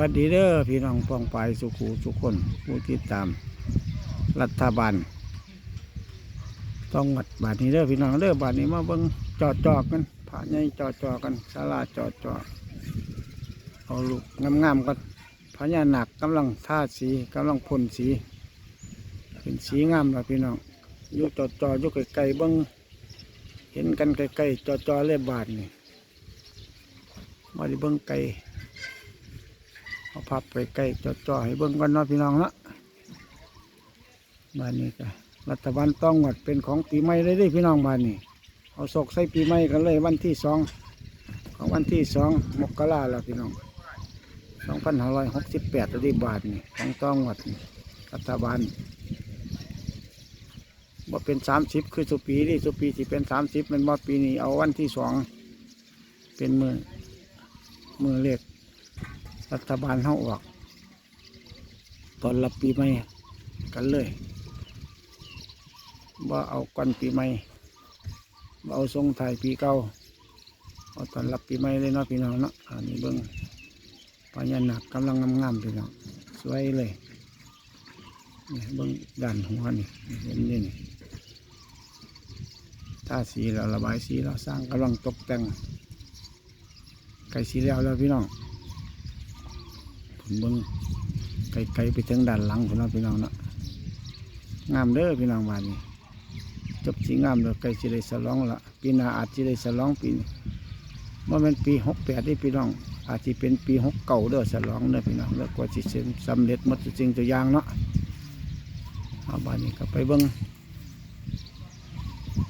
วัสดีเด้อพี่น้องปองไปสุขูสุขคนผู้ที่ตาม รัฐบาลต้องวัดบาทนี้เด้อพี่น้องเด้อบาทนี้มาเบิ่งจอดจอกันผ่าใหญ่จอดจอกันศาลาจอดจอเอาลูกงามๆกันพญานาคกำลังท่าสีกำลังพ่นสีเป็นสีงามแล้วพี่น้องอยู่จอดจออยู่ไกลๆเบิ่งเห็นกันไกลๆจอดจอเลยบาทนี่มาดิเบิ่งไกล เอาพับไปใกล้จอจ่อให้เบิ่งก่อนเนาะพี่น้องละบ้านนี้ก็รัฐบาลต้องหวัดเป็นของปีใหม่เลยด้พี่น้องบ้านนี้ เอาศกใส่ปีใหม่กันเลยวันที่สองของวันที่สองมกราแล้วพี่น้องสองพันห้าร้อยหกสิบแปดที่บาทนี่ของต้องหวัดรัฐบาลว่าเป็นสามสิบคือสุปีนี่สุปีที่เป็นสามสิบมันว่าปีนี้เอาวันที่สองเป็นมือมือเล็ก รัฐบาลเขาออก ตอนรับปีใหม่กันเลยว่าเอาก่อนปีใหม่ว่าเอาทรงถ่ายปีเก่าเอาตอนรับปีใหม่เลยเนาะพี่น้องเนาะอันนี้เบิ้งพญานาคกำลังงามๆพี่น้องสวยเลยนี่เบิ้งด้านหัวนี่เห็นนี่นี่ถ้าสีแล้วระบายสีแล้วสร้างกำลังตกแต่งไก่สีแล้วแล้วพี่น้อง เบิ่งไกลๆไปถึงด้านหลังพี่น้องพี่น้องเนาะงามเด้อพี่น้องบ้านนี้จบสีงามแล้วใกลสิได้สลองละปีหน้าอาจจะได้สลองปีนี้ว่ามันปีหกแปดที่พี่น้อง อาจจะเป็นปีหกเก่าเด้อสลองเด้อพี่น้องแล้วกว่าจะสำเร็จหมดทุกสิ่งตัวอย่างเนาะเอาบ้านนี้ก็ไปเบิ่ง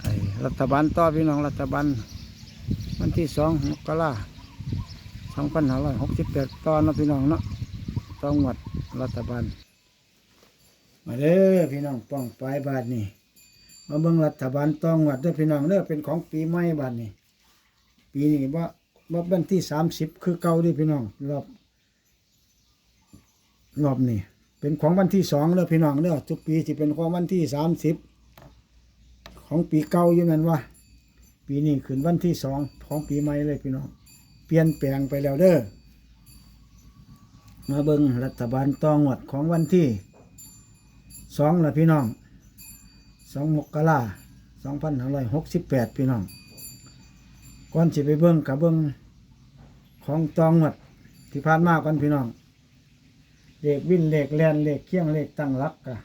ไอ้รัฐบาลต่อพี่น้องรัฐบาลวันที่สองมกราสองพันห้าร้อยหกสิบแปดตอนนะพี่น้องเนาะ ต้องวัดรัฐบาล มาเด้อพี่น้องป้องปลายบาทนี่มาเบิ่งรัฐบาลต้องวัดเด้อพี่น้องเด้อเป็นของปีใหม่บาทนี่ปีนี้ว่าว่าวันที่สามสิบคือเก่าดิพี่น้องรอบรอบนี่เป็นของวันที่สองเด้อพี่น้องเด้อทุกปีที่เป็นของวันที่สามสิบของปีเก่าอยู่นั่นวะปีนี้ขึ้นวันที่สองของปีใหม่เลยพี่น้อง เปลี่ยนแปลงไปแล้วเด้อ มาเบิงรัฐบาลตองวดของวันที่สองละพี่น้องสองมกราสองพันห้าร้อยหกสิบแปดพี่น้องก่อนสิไปเบิ้งกับเบิ้งของตองวดที่ผ่านมากันพี่น้องเลขวินเลขแลนเลขเคียงเลขตั้งรักกะ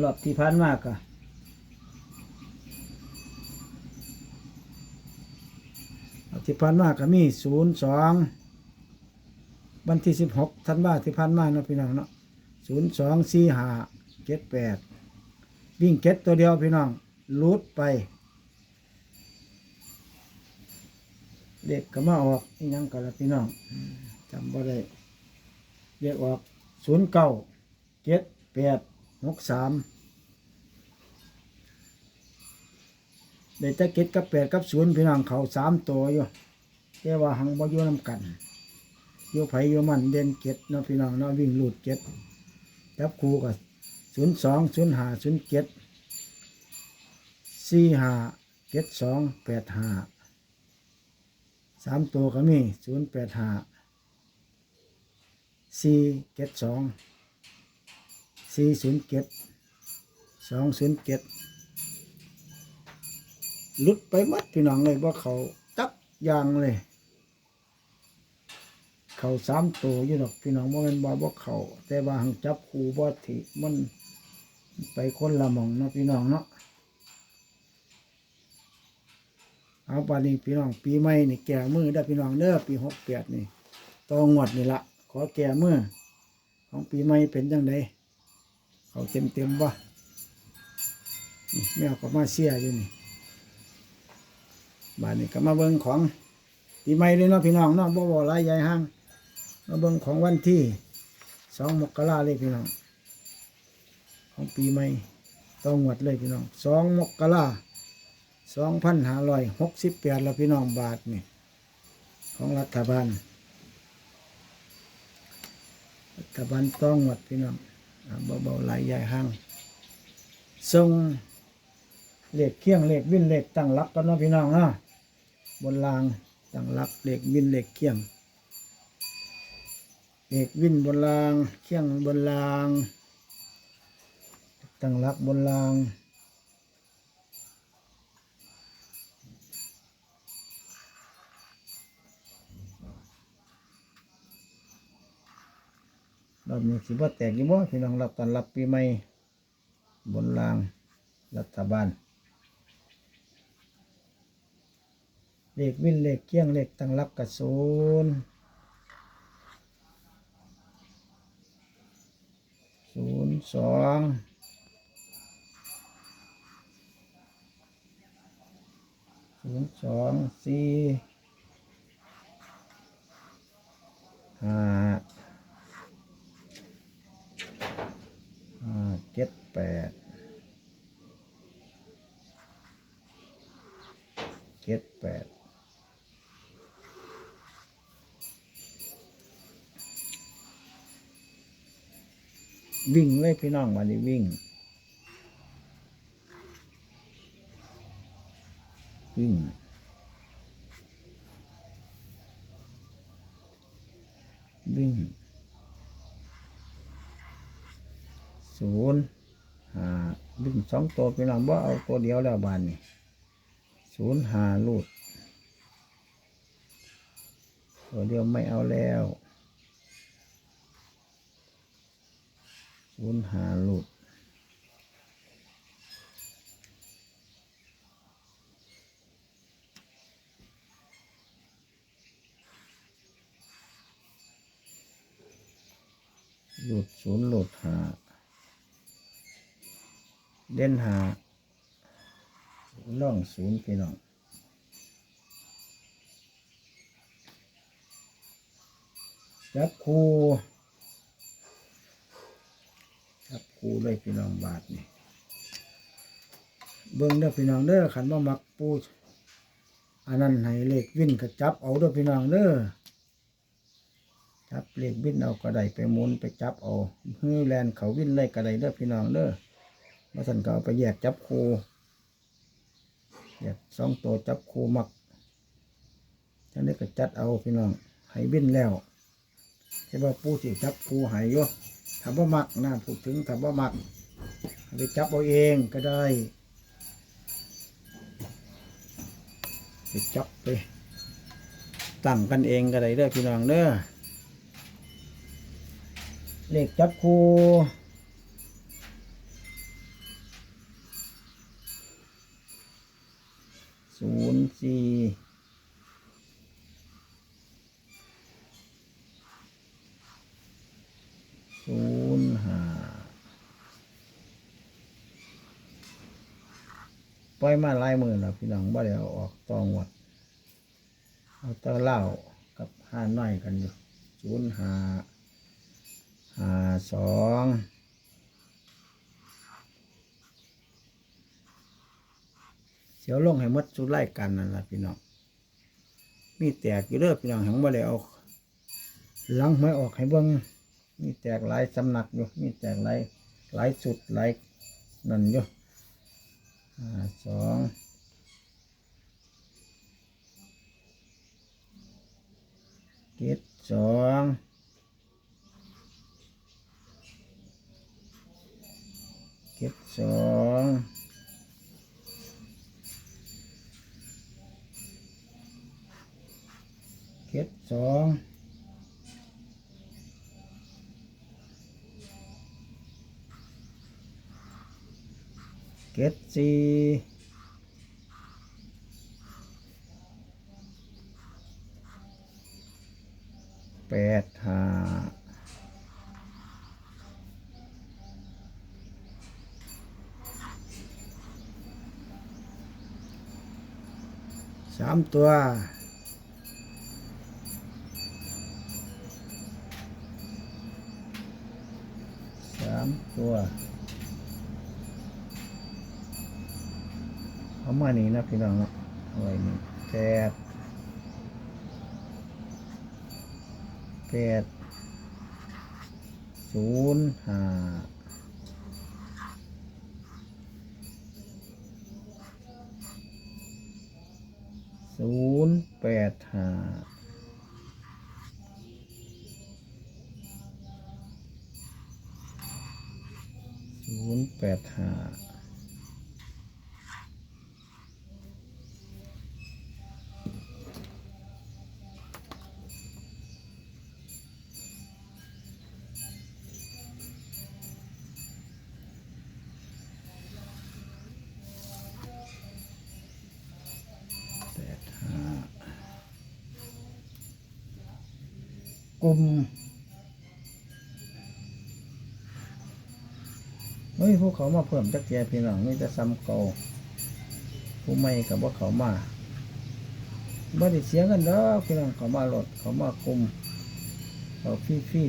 รอบที่ผ่านมากะ ที่ผ่านมาก็มีศูนย์สองวันที่สิบหกธันวาที่ผ่านมาเนาะพี่น้องเนาะศูนย์สองสี่ห้าเจ็ดแปดวิ่งเก็ตตัวเดียวพี่น้องรูดไปเด็กก็มาออกอีหยังกันละพี่น้องจำบ่ได้เรียกออกศูนย์เก้าเจ็ดแปดหกสาม ได้แต่เก็ดกับแปดกับศูนย์พี่น้องเขาสามตัวอยู่แต่ว่าหังบ่อยู่นำกันอยู่ไผอยู่มันเด่นเก็ดเนาะพี่น้องเนาะวิ่งหลูดเก็ดจับคู่กับศูนย์สองศูนย์ห้าศูนย์เก็ดสี่ห้าเก็ดสองแปดห้าสามตัวก็มีศูนย์แปดห้าสี่เก็ดสองสี่ศูนย์เก็ดสองศูนย์เก็ด ลุดไปหมัดพี่น้องเลยว่าเขาจักยางเลย เขาสามตัวอยู่ดอกพี่น้องว่ามันบ่บ่เขาแต่ว่าหังจับคูบ่ถิมันไปคนละหมองเนาะพี่น้องเนาะเอาปานี้พี่น้องปีใหม่นี่แก่มือได้พี่น้องเด้อปีหกแปดนี่ตองวดนี่ละขอแก่มือของปีใหม่เป็นยังไงเขาเต็มเต็มๆบ่นี่แมวก็มาเสียอยู่นี่ บานนี้ก็มาเบิ่งของปีใหม่เลยเนาะพี่น้องเนาะบ่บ่หลายใหญ่ห้างมาเบิ่งของวันที่สองมกราเลยพี่น้อง ของปีใหม่ต้องหวดเลยพี่น้องสองมกราสองพันห้าร้อยหกสิบแปดล้วพี่น้องบาทนี่ของรัฐบาล รัฐบาลต้องหวดพี่น้องอ่าเบาๆหลายใหญ่ห้างทรงเลขเคียงเลขวิ่นเลขตั้งหลักกันเนาะพี่น้องเนาะ บนรางตั้งหลักเหล็กวินเหล็กเคียงเหล็กวินบนรางเคียงบนรางตั้งหลักบนรางรอบนี้สิบ่แตกยี่บ่พี่น้องรับตอนรับปีใหม่บนรางรัฐบาล เลขวินเลขเกี้ยงเลขตั้งรับกระศูนย์ศูนย์สองศูนย์สองสี่ห้าห้าเจ็ดแปดเจ็ดแปด วิ่งเลยพี่น้องมาดิวิ่ง วิ่ง วิ่งศูนย์ห้าดึงสองตัวพี่น้องบ่าเอาตัวเดียวแล้วบานนี่ศูนย์ห้าลูดตัวเดียวไม่เอาแล้ว ศูนย์ห้าลูดหลูดศูนย์ลูดหาเด่นหาล่องศูนย์พี่น้องจับคู จับคูเลยพี่น้องบาทนี่เบิ้งเด้อพี่น้องเด้อขันบ่มักปูอันนั้นให้เลขวิ่นก็จับเอาเด้อพี่น้องเด้อจับเลขวิ่นเอาก็ได้ไปมุนไปจับเอาฮือแลนเขาวิ่นเลยก็ไดเด้อพี่น้องเด้อมาสันก็เอาไปแยกจับคูแยกสองตัวจับคูมักจังนี้ก็จัดเอาพี่น้องให้บินแล้วใช่ว่าปูสิจับคูหายอยู่ ถ้าบ่มักนะพูดถึงถ้าบ่มักไปจับเอาเองก็ได้ไปจับไปตั้งกันเองก็ได้เด้อพี่น้องเด้อเลขจับคูศูนย์สี่ศูนย์ห้า ปล่อยมาลายมือแล้วพี่น้องบ่ได้เอาออกตองวัดเอาตะเล่ากับห้าน้อยกันอยู่ศูนย์ห้าห้าสองเสียวลงให้หมดสุดไล่กันนั่นแหละพี่น้องมีแตกอยู่เด้อพี่น้องหังบ่ได้เอาหลังไม่ออกให้เบิ่งมีแตกหลายสำนักอยู่มีแตกหลายหลายสุดหลายนั่นอยู่ สองเจ็ดสองเจ็ดสองเจ็ดสอง เจ็ดสี่แปดห้าสามตัว สามตัวเอามานี่นะพี่น้องนาะเอาไว้นี่แปดแปดศูนย์ห้าศูนย์แปดห้าศูนย์แปดห้า กลุ่มเฮ้ยพวกเขามาเพิ่มจักแกพี่น้องนี่จะซ้ำเก่าผู้ไม่กับว่าเขามาบ่ได้เสียเงินดอกพี่น้องเขามาลดเขามากลุ่มเขาฟรีฟรี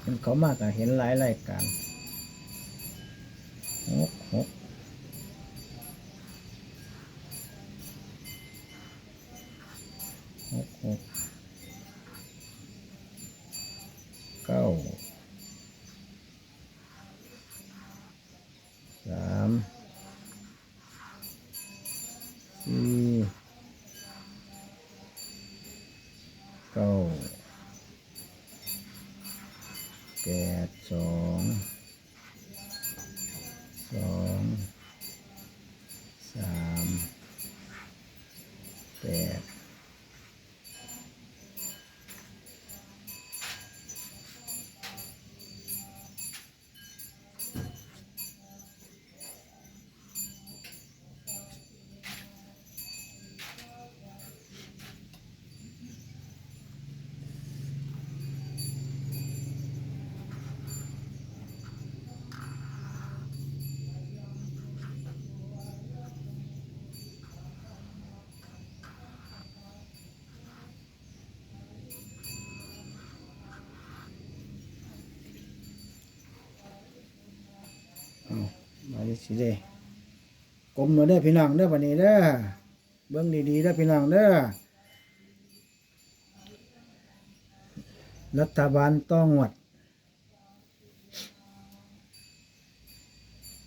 เป็นเขามากก็เห็นหลายรายการหกหก หกหกเก้าสามสี่ สิเด้กลมมาเด้อพี่น้องเด้อวันนี้เด้อเบิ้งดีๆเด้อพี่น้องเด้อรัฐบาลต้องวัด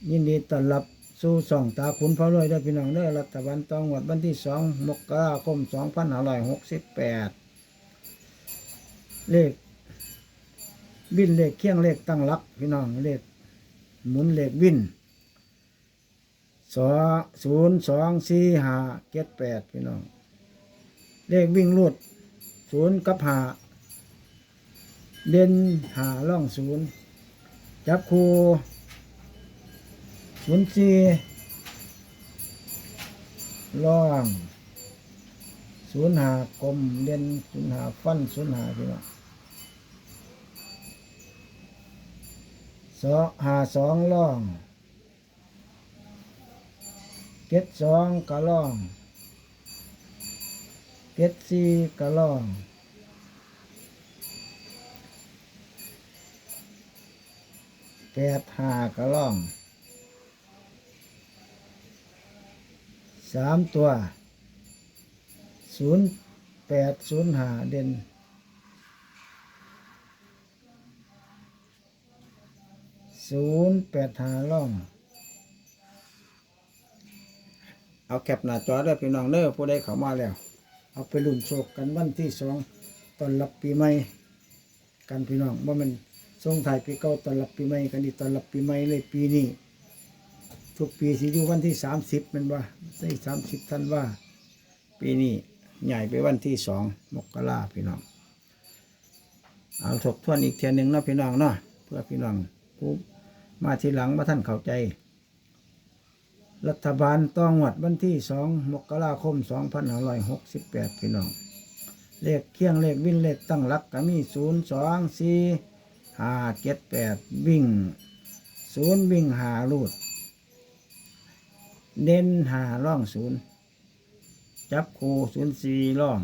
ยินดีต้อนรับสู่ส่องตาคุณพระรวยเด้อพี่น้องเด้อรัฐบาลต้องวัดวันที่สองมกราคมสองพันห้าร้อยหกสิบแปดเลขวินเลขเคียงเลขตั้งหลักพี่น้องเลขหมุนเลขวิน สองศูนย์สองสี่ห้าเจ็ดแปดพี่น้อง เลขวิ่งรูดศูนย์กับหาเด่นหาล่องศูนย์จับคูศูนย์สี่ล่องศูนย์หากลมเด่นศูนย์หาฟันศูนย์หาพี่น้องสองหาสองล่อง เก็ดสองกะล่องเก็ดสี่กะล่องแปดห้ากะล่องสามตัวศูนย์แปดศูนย์หาเด่นศูนย์แปดหาล่อง เอาแคปหน้าจอได้พี่น้องเด้อผู้ใดเข้ามาแล้ว เอาไปลุ่นโชคกันวันที่สองตอนรับปีใหม่กันพี่น้องว่ามันส่งถ่ายปีเก่าตอนรับปีใหม่กันดีตอนรับปีใหม่เลยปีนี้ทุกปีสิอยู่วันที่สามสิบมันว่าใช่สามสิบท่านว่า ปีนี้ใหญ่ไปวันที่สองมกราพี่น้อง เอาทบทวนอีกเทียนหนึ่งเนาะพี่น้องเนาะเพื่อพี่น้องผู้มาทีหลังมาท่านเข้าใจ รัฐบาลต้องหวัดวันที่สองมกราคมสองพันห้าร้อยหกสิบแปดพี่น้อง เลขเคียงเลขวินเลขตั้งหลักก็มีศูนย์สองสี่ห้าเจ็ดแปดวิ่งศูนย์วิ่งหาลูด เน้นหาร่องศูนย์จับคูศูนย์สี่ร่อง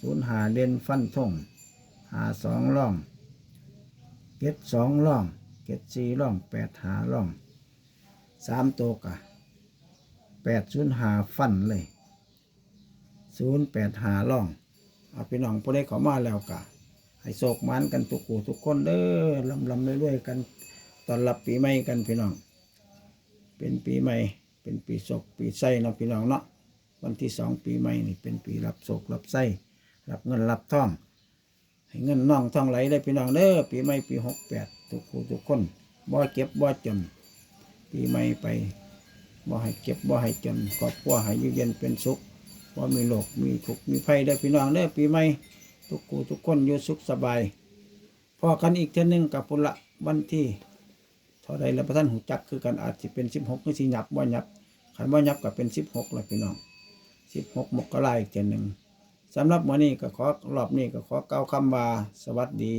ศูนย์หาเด่นฟันทงหาสองร่องเก็ดสองร่องเก็ดสี่ร่องแปดหาร่องสามตัวกะ แปดศูนย์หาฟันเลยศูนย์แปดหาร่อง เอาพี่น้องผู้ใดเขามาแล้วกะให้โศกมันกันทุกคู่ทุกคนเด้อลำลำเรื่อยๆกันตอนรับปีใหม่กันพี่น้อง เป็นปีใหม่ เป็นปีศกปีไส้เนาะพี่น้องเนาะวันที่สองปีใหม่นี่เป็นปีรับศกรับไส้รับเงินรับท่อง ให้เงินน้องท่องไหลได้พี่น้องเด้อปีใหม่ปีหกแปดทุกคูทุกคนบ่เก็บบ่จนปีใหม่ไป บ่ให้เก็บบ่ให้จนครอบครัวให้ยู่เย็นเป็นสุขบ่ามีโรคมีทุกมีภัยได้พี่น้องเด้ปีใหม่ทุกคู่ทุกคนอยู่สุขสบายพอกันอีกเท่านึงกับพุละวันที่เท่าใดแล้วพระท่านหูจักคือกันอาจจะเป็นสิบหกหรือสิหยับบ่หยับขันบ่หยับก็เป็นสิบหกละพี่น้องสิบหกมกราอีกเท่านึงสำหรับมื้อนี้ก็ขอรอบนี้ก็ขอเกล่าคำว่าสวัสดี